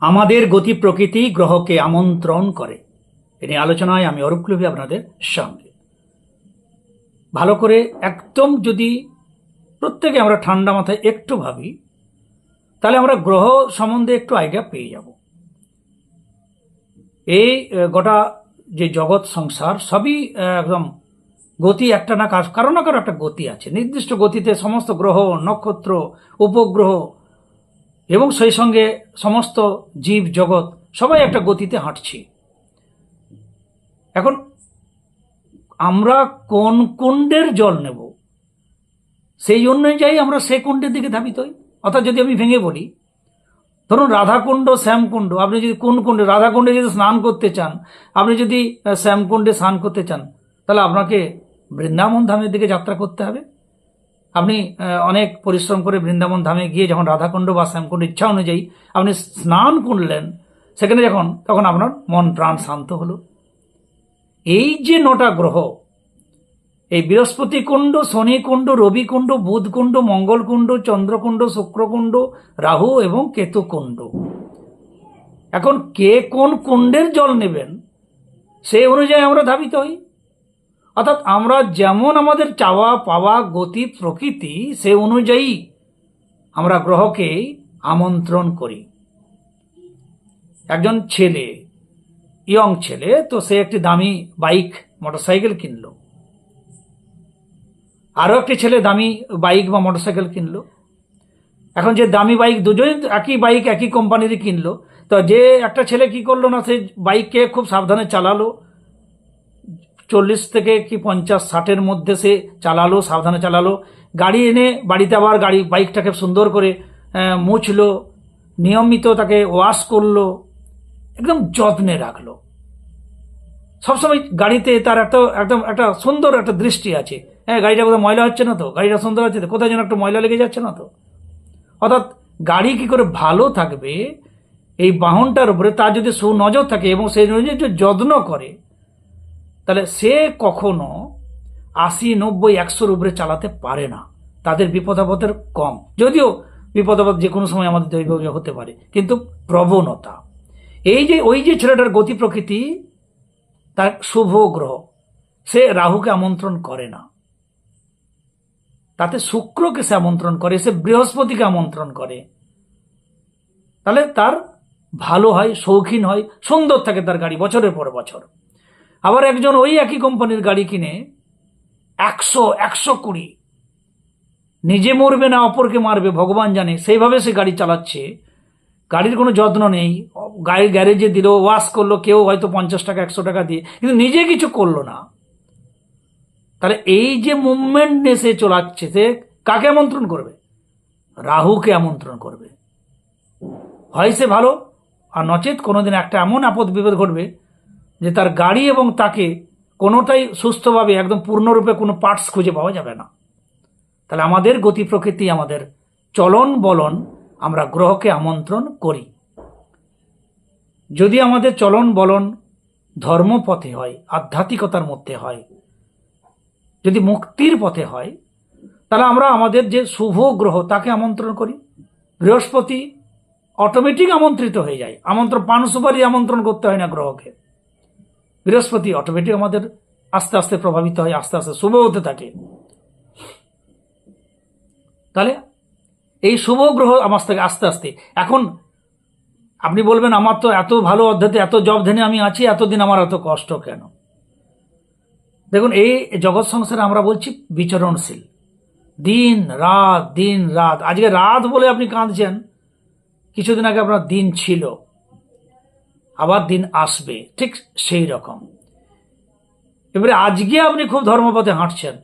আমাদের গতি প্রকৃতি গ্রহকে আমন্ত্রণ করে। এ নিয়ে আলোচনায় আমি অরূপ আপনাদের সঙ্গে। ভালো করে একদম যদি প্রত্যেকে আমরা ঠান্ডা মাথায় একটু ভাবি, তাহলে আমরা গ্রহ সম্বন্ধে একটু আইডিয়া পেয়ে যাব। এই গোটা যে জগৎ সংসার সবই একদম গতি একটা না কারও না কারও একটা গতি আছে। নির্দিষ্ট গতিতে সমস্ত গ্রহ, নক্ষত্র, উপগ্রহ এবং সেই সঙ্গে সমস্ত জীব জগৎ, সবাই একটা গতিতে হাঁটছি। এখন আমরা কোন কুণ্ডের জল নেব? সেই অনুযায়ী আমরা সেই কুণ্ডের দিকে ধাবিত হই। অর্থাৎ যদি আমি ভেঙে বলি ধরুন রাধাকুণ্ড, শ্যামকুণ্ড, আপনি যদি কোন কুণ্ডে, রাধাকুণ্ডে যদি স্নান করতে চান, আপনি যদি শ্যামকুণ্ডে স্নান করতে চান, তাহলে আপনাকে বৃন্দাবন ধামের দিকে যাত্রা করতে হবে। আপনি অনেক পরিশ্রম করে বৃন্দাবন ধামে গিয়ে যখন রাধাকুণ্ড বা শ্যামকুণ্ড ইচ্ছা অনুযায়ী আপনি স্নান করলেন, সেখানে যখন, তখন আপনার মন প্রাণ শান্ত হলো। এই যে নটা গ্রহ, এই বৃহস্পতি কুণ্ড, শনি কুণ্ড, রবি কুণ্ড, বুধ কুণ্ড, মঙ্গল কুণ্ড চন্দ্রকুণ্ড শুক্রকুণ্ড রাহু এবং কেতু কুণ্ড। এখন কে কোন কুণ্ডের জল নেবেন সেই অনুযায়ী আমরা ধাবিত হই। অর্থাৎ আমরা যেমন আমাদের চাওয়া, পাওয়া, গতি, প্রকৃতি, সে অনুযায়ী আমরা গ্রহকে আমন্ত্রণ করি। একজন ছেলে, ইয়ং ছেলে, তো সে একটি দামি বাইক, মোটরসাইকেল কিনলো। আরও একটি ছেলে দামি বাইক বা মোটরসাইকেল কিনলো। এখন যে দামি বাইক, দুজনই একই বাইক, একই কোম্পানিরই কিনলো। তো যে একটা ছেলে কি করল না, সে বাইককে খুব সাবধানে চালালো। চল্লিশ থেকে কি পঞ্চাশ, ষাটের মধ্যে সে চালালো, সাবধানে চালালো। গাড়ি এনে বাড়িতে আবার গাড়ি, বাইকটাকে সুন্দর করে মুছলো, নিয়মিত তাকে ওয়াশ করল, একদম যত্নে রাখল। সবসময় গাড়িতে তার একটা একদম একটা সুন্দর একটা দৃষ্টি আছে। হ্যাঁ গাড়িটা কোথাও ময়লা হচ্ছে না তো? গাড়িটা সুন্দর আছে তো? কোথায় যেন একটা ময়লা লেগে যাচ্ছে না তো? অর্থাৎ গাড়ি কি করে ভালো থাকবে, এই বাহনটার উপরে তার যদি সুনজর থাকে এবং সেই যত্ন করে তাহলে সে কখনো আশি, নব্বই, একশোর উপরে চালাতে পারে না। তাদের বিপদাপদের কম। যদিও বিপদাপদ যে কোনো সময় আমাদের দৈব হতে পারে, কিন্তু প্রবণতা। এই যে, ওই যে ছেলেটার গতি প্রকৃতি, তার শুভ গ্রহ, সে রাহুকে আমন্ত্রণ করে না। তাতে শুক্রকে সে আমন্ত্রণ করে, সে বৃহস্পতিকে আমন্ত্রণ করে। তাহলে তার ভালো হয়, শৌখিন হয়, সুন্দর থাকে তার গাড়ি, বছরের পর বছর। আবার একজন ওই একই কোম্পানির গাড়ি কিনে একশো একশো কুড়ি। নিজে মরবে না, অপরকে মারবে, ভগবান জানে। সেইভাবে সে গাড়ি চালাচ্ছে। গাড়ির কোনো যত্ন নেই। গাড়ির গ্যারেজে দিল, ওয়াশ করল, কেউ হয়তো পঞ্চাশ টাকা, একশো টাকা দিয়ে, কিন্তু নিজে কিছু করল না। তাহলে এই যে মুভমেন্ট নিয়ে সে চলাচ্ছে, সে কাকে আমন্ত্রণ করবে? রাহুকে আমন্ত্রণ করবে। হয় সে ভালো, আর নচেত কোনোদিন একটা এমন আপদ বিপদ ঘটবে যে তার গাড়ি এবং তাকে কোনোটাই সুস্থভাবে একদম পূর্ণরূপে কোনো পার্টস খুঁজে পাওয়া যাবে না। তাহলে আমাদের গতি প্রকৃতি, আমাদের চলন বলন আমরা গ্রহকে আমন্ত্রণ করি। যদি আমাদের চলন বলন ধর্মপথে হয়, আধ্যাত্মিকতার মধ্যে হয়, যদি মুক্তির পথে হয়, তাহলে আমরা আমাদের যে শুভ গ্রহ তাকে আমন্ত্রণ করি। বৃহস্পতি অটোমেটিক আমন্ত্রিত হয়ে যায়। আমন্ত্রণ পান সুপারি আমন্ত্রণ করতে হয় না গ্রহকে। বৃহস্পতি অটোমেটিক আমাদের আস্তে আস্তে প্রভাবিত হয়, আস্তে আস্তে শুভ হতে থাকে। তাহলে এই শুভ গ্রহ আমার থেকে আস্তে আস্তে। এখন আপনি বলবেন, আমার তো এত ভালো অধ্যাতে এত জব ধ্যানে আমি আছি, এতদিন আমার এত কষ্ট কেন? দেখুন, এই জগৎ সংসারে আমরা বলছি বিচরণশীল। দিন, রাত দিন, রাত। আজকে রাত বলে আপনি কাঁদছেন। কিছুদিন আগে আপনার দিন ছিল। আবার দিন আসবে, ঠিক সেই রকম। এবারে আজকে আপনি খুব ধর্মপথে হাঁটছেন।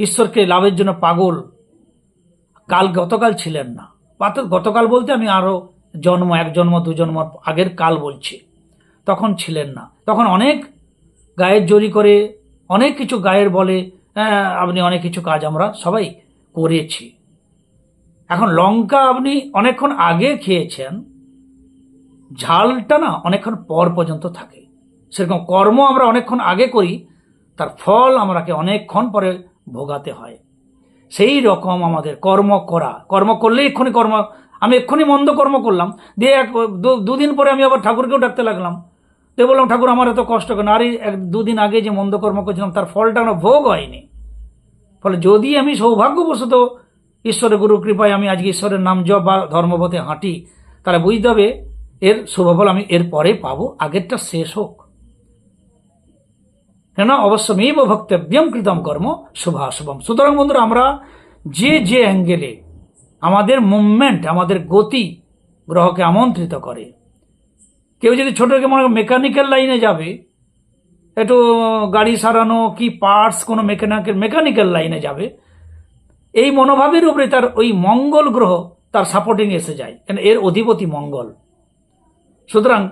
ঈশ্বরকে লাভের জন্য পাগল। কাল গতকাল ছিলেন না। গতকাল বলতে আমি আরও জন্ম, এক জন্ম, দু জন্ম আগের কাল বলছি। তখন ছিলেন না। তখন অনেক গায়ের জড়ি করে, অনেক কিছু গায়ের বলে আপনি অনেক কিছু কাজ আমরা সবাই করেছি। এখন লঙ্কা আপনি অনেকক্ষণ আগে খেয়েছেন ঝালটা না অনেকক্ষণ পর পর্যন্ত থাকে। সেরকম কর্ম আমরা অনেকক্ষণ আগে করি, তার ফল আমরাকে অনেকক্ষণ পরে ভোগাতে হয়। সেই রকম আমাদের কর্ম করা। কর্ম করলে এক্ষুনি কর্ম, আমি এক্ষুনি মন্দ কর্ম করলাম, দিয়ে এক দুদিন পরে আমি আবার ঠাকুরকেও ডাকতে লাগলাম। তো বললাম, ঠাকুর, আমার এত কষ্ট কেন? আরে এক, দুদিন আগে যে মন্দ কর্ম করছিলাম, তার ফলটা আমার ভোগ হয়নি। ফলে যদি আমি সৌভাগ্যবশত ঈশ্বরের গুরু কৃপায় আমি আজকে ঈশ্বরের নাম জপ বা ধর্মপথে হাঁটি, তাহলে বুঝতে হবে এর শুভফল আমি এর পরে পাবো, আগেরটা শেষ হোক। কেন অবশ্যমেব ভক্তব্যম কৃতম কর্ম শুভাশুভম। সুতরাং বন্ধুরা, আমরা যে যে অ্যাঙ্গেলে আমাদের মুভমেন্ট, আমাদের গতি গ্রহকে আমন্ত্রিত করে, কেউ যদি ছোটকে মনে মেকানিক্যাল লাইনে যাবে, একটু গাড়ি সারানো কি পার্টস কোনো মেকানিক্যাল মেকানিক্যাল লাইনে যাবে, এই মনোভাবের উপরে তার ওই মঙ্গল গ্রহ তার সাপোর্টিং এসে যায়। কেন এর অধিপতি মঙ্গল। সুতরাং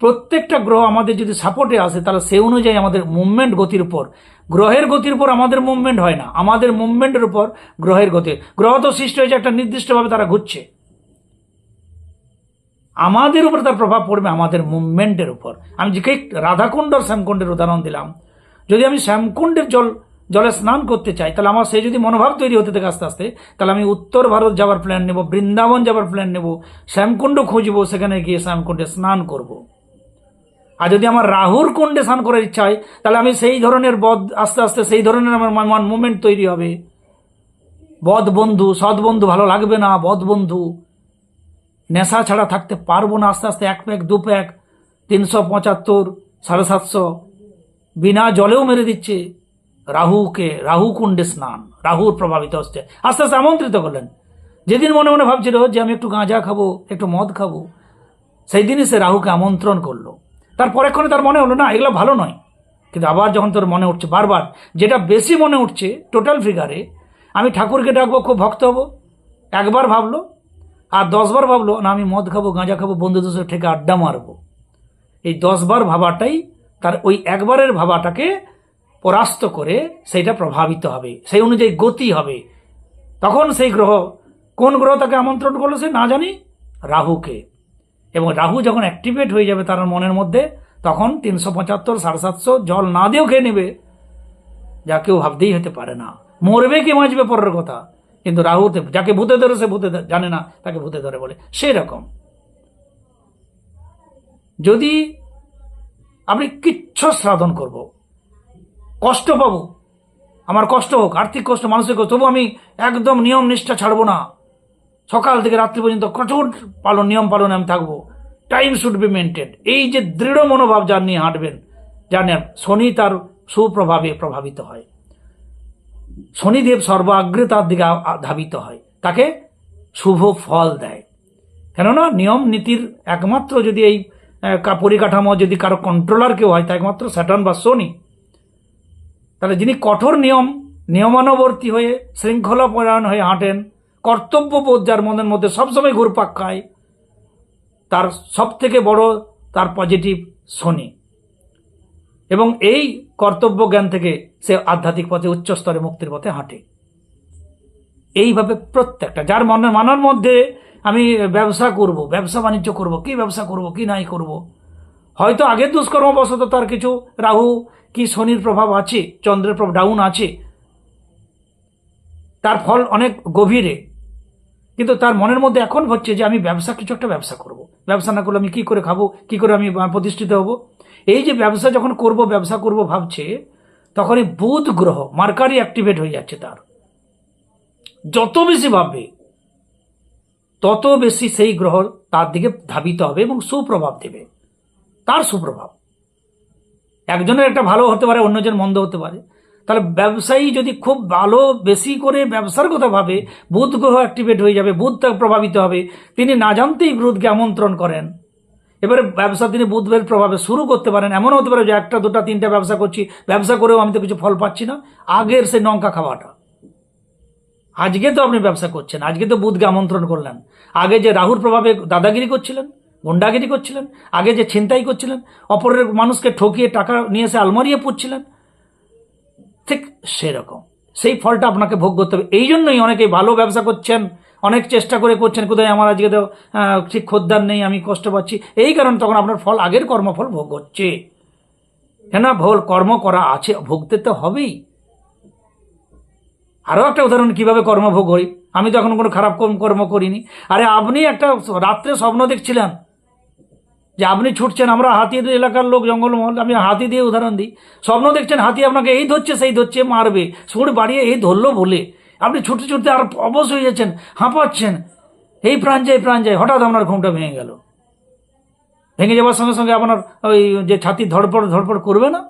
প্রত্যেকটা গ্রহ আমাদের যদি সাপোর্টে আসে, তাহলে সেই অনুযায়ী আমাদের মুভমেন্ট গতির উপর। গ্রহের গতির উপর আমাদের মুভমেন্ট হয় না। আমাদের মুভমেন্টের উপর গ্রহের গতি। গ্রহ তো সৃষ্টি হয়েছে একটা নির্দিষ্টভাবে তারা ঘুরছে। আমাদের উপর তার প্রভাব পড়বে আমাদের মুভমেন্টের উপর। আমি যে রাধাকুণ্ড আর শ্যামকুণ্ডের উদাহরণ দিলাম। যদি আমি শ্যামকুণ্ডের জল জলে স্নান করতে চাই, তাহলে আমার সেই যদি মনোভাব তৈরি হতে থাকে আস্তে আস্তে, তাহলে আমি উত্তর ভারত যাওয়ার প্ল্যান নেব, বৃন্দাবন যাওয়ার প্ল্যান নেব, শ্যামকুণ্ড খুঁজবো, সেখানে গিয়ে শ্যামকুণ্ডে স্নান করব। আর যদি আমার রাহুর কুণ্ডে স্নান করার ইচ্ছা হয়, তাহলে আমি সেই ধরনের বদ, আস্তে আস্তে সেই ধরনের আমার মুভমেন্ট তৈরি হবে। বদ বন্ধু, সৎ বন্ধু ভালো লাগবে না, বদ বন্ধু। নেশা ছাড়া থাকতে পারব না, আস্তে আস্তে এক প্যাক, দু প্যাক, তিনশো পঁচাত্তর, সাড়ে সাতশো। বিনা জলেও মেরে দিচ্ছে। রাহুকে রাহু কুণ্ডে স্নান, রাহুর প্রভাবিত হচ্ছে। আস্তে আস্তে আমন্ত্রিত করলেন। যেদিন মনে মনে ভাবছিল যে আমি একটু গাঁজা খাব, একটু মদ খাব, সেই দিনই সে রাহুকে আমন্ত্রণ করল। তারপর এক্ষণে তার মনে হলো, না, এগুলো ভালো নয়। কিন্তু আবার যখন তোর মনে উঠছে, বারবার, যেটা বেশি মনে উঠছে টোটাল ফিগারে আমি ঠাকুরকে ডাকবো, খুব ভক্ত হব। একবার ভাবলো, আর দশবার ভাবলো, না, আমি মদ খাব, গাঁজা খাব, বন্ধুদের সাথে ঠেকে আড্ডা মারবো। এই দশবার ভাবাটাই তার ওই একবারের ভাবাটাকে পরাস্ত করে সেইটা প্রভাবিত হবে, সেই অনুযায়ী গতি হবে। তখন সেই গ্রহ কোন গ্রহ তাকে আমন্ত্রণ করল সে না জানি? রাহুকে। এবং রাহু যখন অ্যাক্টিভেট হয়ে যাবে তার মনের মধ্যে, তখন তিনশো পঁচাত্তর, সাড়ে সাতশো জল না দিয়েও খেয়ে নেবে। যা কেউ ভাবতেই হতে পারে না। মরবে কি বাঁচবে পরের কথা? কিন্তু রাহুতে যাকে ভূতে ধরে সে ভূতে জানে না, তাকে ভূতে ধরে বলে। সেই রকম যদি আপনি কিচ্ছু সাধন করব কষ্ট পাবো। আমার কষ্ট হোক, আর্থিক কষ্ট, মানসিক কষ্ট, তবু আমি একদম নিয়ম নিষ্ঠা ছাড়বো না। সকাল থেকে রাত্রি পর্যন্ত কঠোর পালন, নিয়ম পালনে আমি থাকব। টাইম শুড বি মেনটেন এই যে দৃঢ় মনোভাব যার নিয়ে হাঁটবেন জানেন শনি তার সুপ্রভাবে প্রভাবিত হয়। শনিদেব সর্বাগ্রে তার দিকে ধাবিত হয়। তাকে শুভ ফল দেয়। কেননা নিয়ম নীতির একমাত্র যদি এই পরিকাঠামো যদি কারও কন্ট্রোলার কেউ হয় তা একমাত্র স্যাটার্ন বা শনি তাহলে যিনি কঠোর নিয়ম, নিয়মানুবর্তী হয়ে শৃঙ্খলা পরায়ণ হয়ে হাঁটেন কর্তব্যবোধ যার মনের মধ্যে সবসময় ঘুরপাক খায়, তার সব থেকে বড় তার পজিটিভ শনি। এবং এই কর্তব্য জ্ঞান থেকে সে আধ্যাত্মিক পথে, উচ্চ স্তরে মুক্তির পথে হাঁটে। এইভাবে প্রত্যেকটা, যার মনে, মানার মধ্যে আমি ব্যবসা করব, ব্যবসা বাণিজ্য করব, কি ব্যবসা করব, কি নাই করব, হয়তো আগে দুষ্কর্মবশত তার কিছু রাহু কি শনির প্রভাব আছে, চন্দ্রের প্রভাব ডাউন আছে, তার ফল অনেক গভীরে। কিন্তু তার মনের মধ্যে এখন হচ্ছে যে আমি ব্যবসা, কিছু একটা ব্যবসা করব। ব্যবসা না করলে আমি কি করে খাব, কি করে আমি প্রতিষ্ঠিত হব? এই যে ব্যবসা যখন করব, ব্যবসা করব ভাবছে, তখনই বুধ গ্রহ, মার্কারি অ্যাক্টিভেট হয়ে যাচ্ছে তার। যত বেশি ভাববে, তত বেশি সেই গ্রহ তার দিকে ধাবিত হবে এবং সুপ্রভাব দেবে। তার সুপ্রভাব। একজনের একটা ভালো হতে পারে, অন্যজন মন্দ হতে পারে। তাহলে ব্যবসায়ী যদি খুব ভালো, বেশি করে ব্যবসার কথা ভাবে, বুধ গ্রহ অ্যাক্টিভেট হয়ে যাবে বুধ প্রভাবিত হবে, তিনি না জানতেই বুধকে আমন্ত্রণ করেন। এবারে ব্যবসা তিনি বুধের প্রভাবে শুরু করতে পারেন। এমন হতে পারে যে একটা, দুটা, তিনটা ব্যবসা করছি, ব্যবসা করেও আমি তো কিছু ফল পাচ্ছি না। আগের সেই লঙ্কা খাওয়াটা। আজকে তো আপনি ব্যবসা করছেন, আজকে তো বুধকে আমন্ত্রণ করলেন। আগে যে রাহুর প্রভাবে দাদাগিরি করছিলেন গুন্ডাগিরি করছিলেন, আগে যে ছিনতাই করছিলেন, অপরের মানুষকে ঠকিয়ে টাকা নিয়ে এসে আলমারিয়ে পুচ্ছিলেন ঠিক সেরকম। সেই ফলটা আপনাকে ভোগ করতে হবে। এই জন্যই অনেকে ভালো ব্যবসা করছেন, অনেক চেষ্টা করে করছেন, কোথায় আমার আজকে তো ঠিক খদ্দার নেই, আমি কষ্ট পাচ্ছি। এই কারণে তখন আপনার ফল, আগের কর্মফল ভোগ হচ্ছে। কেন ভোল কর্ম করা আছে, ভুগতে তো হবেই। আরও একটা উদাহরণ, কীভাবে কর্মভোগ হই আমি তো এখন কোনো খারাপ কর্ম করিনি। আরে আপনি একটা রাত্রে স্বপ্ন দেখছিলেন যে আপনি ছুটছেন, আমরা হাতির এলাকার লোক জঙ্গলমহল আমি হাতি দিয়ে উদাহরণ দিই। স্বপ্ন দেখছেন, হাতি আপনাকে এই ধরছে, সেই ধরছে, মারবে, সুর বাড়িয়ে এই ধরলো বলে। আপনি ছুটতে ছুটতে আর অবশ হয়ে যাচ্ছেন, হাঁপাচ্ছেন। এই প্রাণ যায় প্রাণ যায় হঠাৎ আপনার ঘুমটা ভেঙে গেল। ভেঙে যাওয়ার সঙ্গে সঙ্গে আপনার ওই যে ছাতি ধড়পড় ধড়পড় করবে না?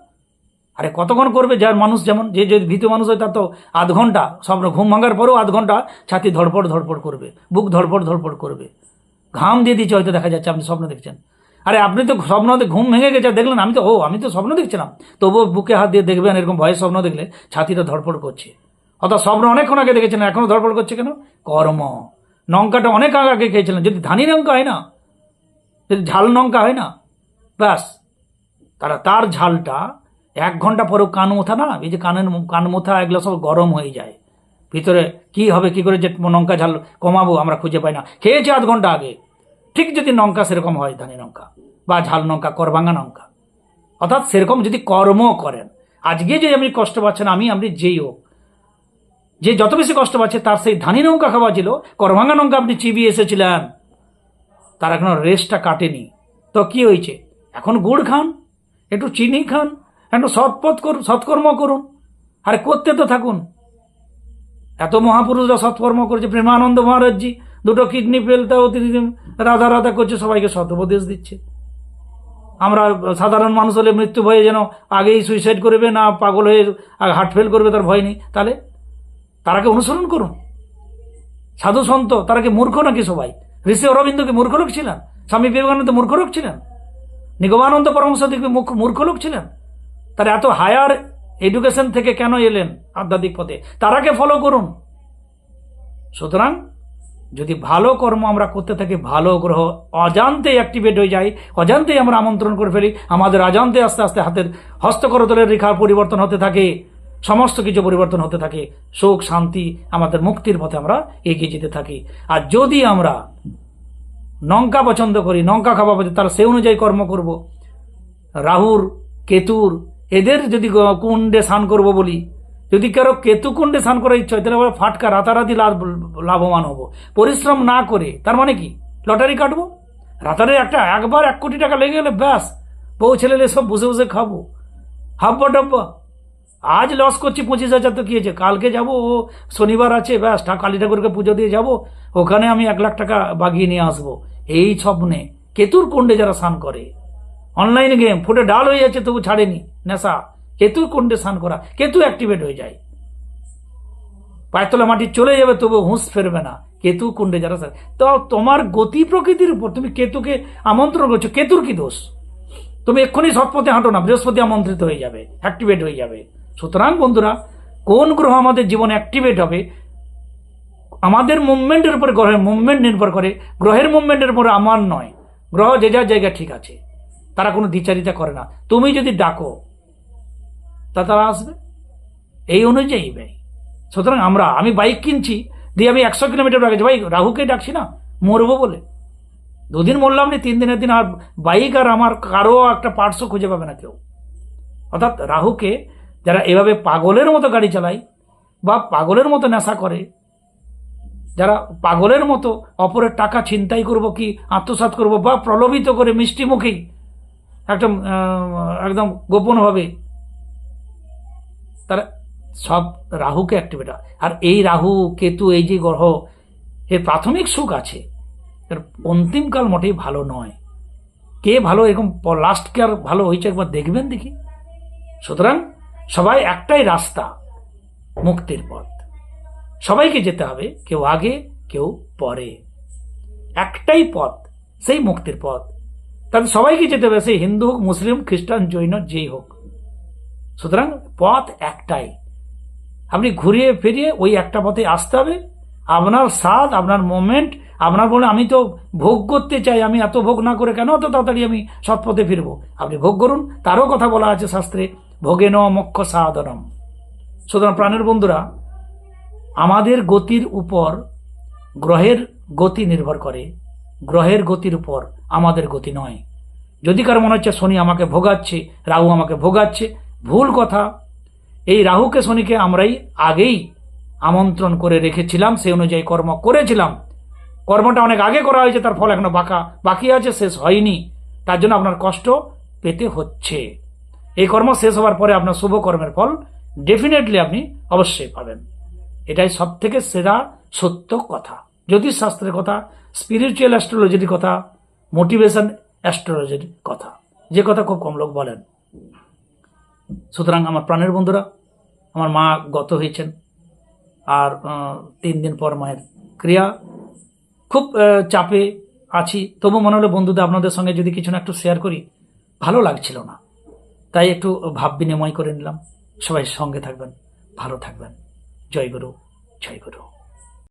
আরে কতক্ষণ করবে? যার মানুষ যেমন, যে যদি ভীত মানুষ হয়, তার তো আধ ঘণ্টা, স্বপ্ন ঘুম ভাঙার পরেও আধ ঘণ্টা ছাতি ধড়পড় ধড়পড় করবে, বুক ধড়পড় ধড়পড় করবে। ঘাম দিয়ে দিচ্ছে, হয়তো দেখা যাচ্ছে, আপনি স্বপ্ন দেখছেন। আরে আপনি তো স্বপ্ন ঘুম ভেঙে গেছে দেখলেন আমি তো, ও, আমি তো স্বপ্ন দেখছিলাম। তবুও বুকে হাত দিয়ে দেখবেন, এরকম ভয়ের স্বপ্ন দেখলে ছাতিটা ধড়পড় করছে। অর্থাৎ স্বপ্ন অনেকক্ষণ আগে দেখেছিলেন এখনও ধড়পড় করছে কেন? কর্ম। লঙ্কাটা অনেক আগে খেয়েছিলেন, যদি ধানি লঙ্কা হয় না, যদি ঝাল লঙ্কা হয় না, ব্যাস। তারা তার ঝালটা এক ঘণ্টা পরেও কান মোথা না, এই যে কানের কান মোথা, এগুলো সব গরম হয়ে যায়। ভিতরে কি হবে, কি করে যে লঙ্কা ঝাল কমাবো, আমরা খুঁজে পাই না। খেয়েছি আধ ঘণ্টা আগে। ঠিক যদি লঙ্কা সেরকম হয় ধানি লঙ্কা বা ঝাল লঙ্কা করবাঙ্গা লঙ্কা অর্থাৎ সেরকম যদি কর্ম করেন, আজকে যে আপনি কষ্ট পাচ্ছেন, আমি আপনি যেই হোক, যে যত বেশি কষ্ট পাচ্ছে, তার সেই ধানি নৌকা খাওয়া ছিল করভাঙ্গা নৌকা আপনি চিবিয়ে এসেছিলেন, তার এখনও রেস্টটা কাটেনি। তো কি হয়েছে? এখন গুড় খান, একটু চিনি খান, একটু সৎপথ করুন, সৎকর্ম করুন, আরে করতে তো থাকুন। এত মহাপুরুষরা সৎকর্ম করেছে, প্রেমানন্দ মহারাজজি দুটো কিডনি ফেলতেও তিনি রাধা রাধা করছে, সবাইকে সতোপদেশ দিচ্ছে। আমরা সাধারণ মানুষ হলে মৃত্যু ভয়ে যেন আগেই সুইসাইড করবে, না পাগল হয়ে হার্ট ফেল করবে, তার ভয় নেই। তাহলে তারাকে অনুসরণ করুন। সাধু সন্ত, তারা কি মূর্খ নাকি সবাই? ঋষি অরবিন্দ কি মূর্খ লোক ছিলেন? স্বামী বিবেকানন্দ মূর্খ লোক ছিলেন? নিগমানন্দ পরমহংস কি মূর্খ- মূর্খ লোক ছিলেন? তারা এত হায়ার এডুকেশন থেকে কেন এলেন আধ্যাত্মিক পথে? তারাকে ফলো করুন। সুতরাং যদি ভালো কর্ম আমরা করতে থাকি, ভালো গ্রহ অজান্তে অ্যাক্টিভেট হয়ে যায়, অজান্তেই আমরা আমন্ত্রণ করে ফেলি, আমাদের অজান্তে আস্তে আস্তে হাতের হস্তকরতলের রেখার পরিবর্তন হতে থাকে, সমস্ত কিছু পরিবর্তন হতে থাকে, সুখ, শান্তি আমাদের মুক্তির পথে আমরা এগিয়ে যেতে থাকি। আর যদি আমরা লঙ্কা পছন্দ করি লঙ্কা খাওয়া পছন্দ তাহলে সেই অনুযায়ী কর্ম করব। রাহুর, কেতুর, এদের যদি কুণ্ডে স্নান করব বলি যদি কারও কেতু কুণ্ডে স্নান করার ইচ্ছা হয়, তাহলে আমরা ফাটকা, রাতারাতি লাভ- লাভবান হব। পরিশ্রম না করে, তার মানে কি? লটারি কাটবো? রাতারে একটা, একবার এক কোটি টাকা লেগে গেলে ব্যাস, বউ ছেলে সব বসে বসে খাব। হাব্বা ডাব্বা। আজ লস করছি পঁচিশ হাজার, তো কি হয়েছে? কালকে যাব, ও শনিবার আছে, ব্যাস কালী ঠাকুরকে পুজো দিয়ে যাব, ওখানে আমি এক লাখ টাকা বাগিয়ে নিয়ে আসব। এই স্বপ্নে কেতুর কুণ্ডে যারা স্নান করে, অনলাইন গেম, ফুটে ডাল হয়ে যাচ্ছে, তবু ছাড়েনি, নেশা। কেতুর কুণ্ডে স্নান করা, কেতু অ্যাক্টিভেট হয়ে যায়। পায়তলা মাটি চলে যাবে, তবু হুঁশ ফেরবে না। কেতু কুণ্ডে যারা তো তোমার গতি প্রকৃতির উপর, তুমি কেতুকে আমন্ত্রণ করছ, কেতুর কি দোষ? তুমি এক্ষুনি সৎপথে হাঁটো না, বৃহস্পতি আমন্ত্রিত হয়ে যাবে অ্যাক্টিভেট হয়ে যাবে। সুতরাং বন্ধুরা, কোন গ্রহ আমাদের জীবনে অ্যাক্টিভেট হবে? আমাদের মুভমেন্টের উপর, গ্রহের মুভমেন্ট নির্ভর করে। গ্রহের মুভমেন্টের উপর আমার নয়। গ্রহ যে যার জায়গা ঠিক আছে। তারা কোনো দ্বিচারিতা করে না। তুমি যদি ডাকো তা তারা আসবে। এই অনুযায়ী ব্যয়। সুতরাং আমরা, আমি বাইক কিনছি, দিয়ে আমি একশো কিলোমিটার আগে ভাই, রাহুকে ডাকছি না, মরবো বলে। দুদিন মরলাম নি, তিন দিনের দিন আর বাইক আর আমার কারও একটা পার্টসও খুঁজে পাবে না কেউ। অর্থাৎ রাহুকে যারা এভাবে পাগলের মতো গাড়ি চালায় বা পাগলের মতো নেশা করে, যারা পাগলের মতো অপরের টাকা ছিনতাই করব কি, আত্মসাৎ করব বা প্রলোভিত করে মিষ্টি মুখেই একদম একদম গোপনভাবে তারা সব রাহুকে অ্যাক্টিভেট হয়। আর এই রাহু, কেতু, এই যে গ্রহ, এর প্রাথমিক সুখ আছে। এর অন্তিমকাল মোটেই ভালো নয়। কে ভালো, এরকম লাস্ট কে আর ভালো হয়েছে একবার দেখবেন দেখি। সুতরাং সবাই একটাই রাস্তা, মুক্তির পথ। সবাইকে যেতে হবে, কেউ আগে, কেউ পরে। একটাই পথ, সেই মুক্তির পথ। তাদের সবাইকে যেতে হবে সেই হিন্দু হোক, মুসলিম খ্রিস্টান, জৈন, যেই হোক। সুতরাং পথ একটাই। আপনি ঘুরিয়ে ফিরিয়ে ওই একটা পথে আসতে হবে। আপনার স্বাদ, আপনার মোমেন্ট আপনার বলে, আমি তো ভোগ করতে চাই, আমি এত ভোগ না করে কেন এত তাড়াতাড়ি আমি সৎ পথে ফিরবো? আপনি ভোগ করুন। তারও কথা বলা আছে শাস্ত্রে, ভোগে ন মক্ষ সাধনম। সুতরাং প্রাণের বন্ধুরা, আমাদের গতির উপর গ্রহের গতি নির্ভর করে। গ্রহের গতির উপর আমাদের গতি নয়। যদি কারও মনে হচ্ছে শনি আমাকে ভোগাচ্ছে, রাহু আমাকে ভোগাচ্ছে ভুল কথা। এই রাহুকে, শনিকে আমরাই আগেই আমন্ত্রণ করে রেখেছিলাম সেই অনুযায়ী কর্ম করেছিলাম। কর্মটা অনেক আগে করা হয়েছে, তার ফল এখনও বাঁকা, বাকি আছে, শেষ হয়নি। তার জন্য আপনার কষ্ট পেতে হচ্ছে। এই কর্ম শেষ হওয়ার পরে আপনার শুভ কর্মের ফল ডেফিনেটলি আপনি অবশ্যই পাবেন। এটাই সব থেকে সেরা সত্য কথা। জ্যোতিষ শাস্ত্রের কথা স্পিরিচুয়াল অ্যাস্ট্রোলজির কথা মোটিভেশন অ্যাস্ট্রোলজির কথা। যে কথা খুব কম লোক বলেন। সুতরাং আমার প্রাণের বন্ধুরা, আমার মা গত হয়েছেন, আর তিন দিন পর মায়ের ক্রিয়া। খুব চাপে আছি, তবু মনে হলো বন্ধুদের আপনাদের সঙ্গে যদি কিছু না একটু শেয়ার করি, ভালো লাগছিল না। তাই একটু ভাব বিনিময় করে নিলাম। সবাই সঙ্গে থাকবেন, ভালো থাকবেন। জয় গুরু জয় গুরু।